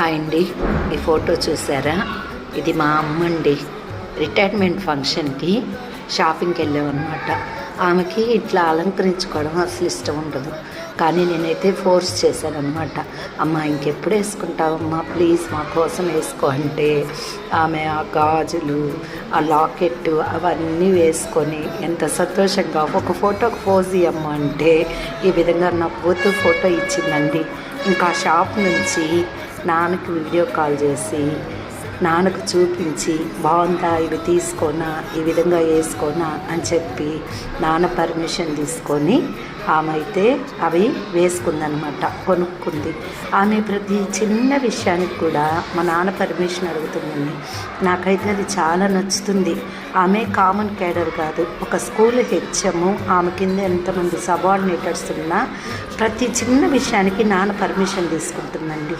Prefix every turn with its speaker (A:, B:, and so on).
A: Hi అండి. ఈ photo చూసారా? ఇది మా అమ్మ అండి. రిటైర్మెంట్ ఫంక్షన్కి షాపింగ్కి వెళ్ళామన్నమాట. ఆమెకి ఇట్లా అలంకరించుకోవడం అసలు ఇష్టం ఉండదు. కానీ నేనైతే ఫోర్స్ చేశానమాట అమ్మ ఇంకెప్పుడు వేసుకుంటావమ్మా? ప్లీజ్ మా కోసం వేసుకో. అంటే ఆమె ఆ గాజులు ఆ లాకెట్ అవన్నీ వేసుకొని ఎంత సంతోషంగా ఒక ఫోటోకి పోజ్ ఇవ్వమ్మ అంటే ఈ విధంగా నవ్వుతూ ఫోటో ఇచ్చిందండి. ఇంకా షాప్ నుంచి నాన్నకి వీడియో కాల్ చేసి నాన్నకు చూపించి బాగుందా ఇవి తీసుకోనా ఈ విధంగా వేసుకోనా? అని చెప్పి నాన్న పర్మిషన్ తీసుకొని ఆమె అయితే అవి వేసుకుందనమాట కొనుక్కుంది. ఆమె ప్రతి చిన్న విషయానికి కూడా మా నాన్న పర్మిషన్ అడుగుతుందండి. నాకైతే అది చాలా నచ్చుతుంది. ఆమె కామన్ క్యాడర్ కాదు. ఒక స్కూల్ హెచ్ఎము ఆమె కింద ఎంతమంది సబార్డినేటర్స్ ఉన్నా ప్రతి చిన్న విషయానికి నాన్న పర్మిషన్ తీసుకుంటుందండి.